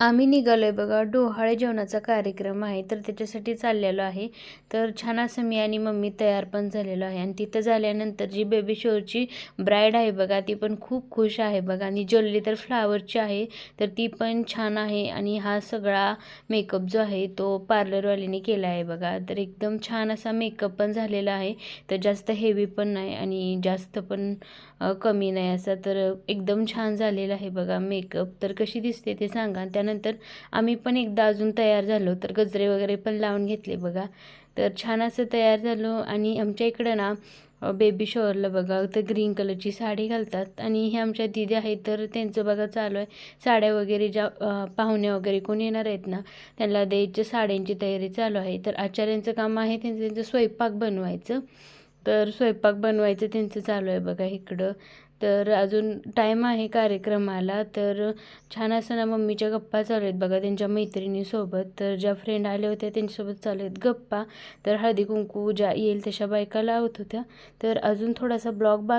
आम्ही निघालो आहे बघा. डोहाळे जेवणाचा कार्यक्रम आहे. तर त्याच्यासाठी चाललेलो आहे. तर छान असं मी आणि मम्मी तयार पण झालेलो आहे. आणि तिथं झाल्यानंतर जी बेबी शोरची ब्राईड आहे बघा ती पण खूप खुश आहे बघा. आणि ज्वेलरी तर फ्लावरची आहे तर ती पण छान आहे. आणि हा सगळा मेकअप जो आहे तो पार्लरवालीने केला आहे बघा. तर एकदम छान असा मेकअप पण झालेला आहे. तर जास्त हेवी पण नाही आणि जास्त पण कमी नाही असा. तर एकदम छान झालेला आहे बघा मेकअप तर कशी दिसते ते सांगा. त्यानंतर आम्ही पण एकदा अजून तयार झालो तर गजरे वगैरे पण लावून घेतले बघा. तर छान असं तयार झालो आणि आमच्या इकडं ना बेबी शॉवरला बघा तर ग्रीन कलरची साडी घालतात. आणि हे आमच्या दिदी आहेत तर त्यांचं बघा चालू आहे. साड्या वगैरे ज्या पाहुण्या वगैरे कोण येणार आहेत ना त्यांना द्यायच्या साड्यांची तयारी चालू आहे. तर आचार्यांचं काम आहे त्यांचं त्यांचं स्वयंपाक बनवायचं. तर स्वयंपाक बनवायचं त्यांचं चालू आहे बघा इकडं. तर अजून टाईम आहे कार्यक्रमाला. तर छान असं ना मम्मीच्या गप्पा चालू आहेत बघा त्यांच्या मैत्रिणीसोबत. तर ज्या फ्रेंड आल्या होत्या त्यांच्यासोबत चालू आहेत गप्पा. तर हळदी कुंकू ज्या येईल तशा बायका लावत होत्या. तर अजून थोडासा ब्लॉग बाकी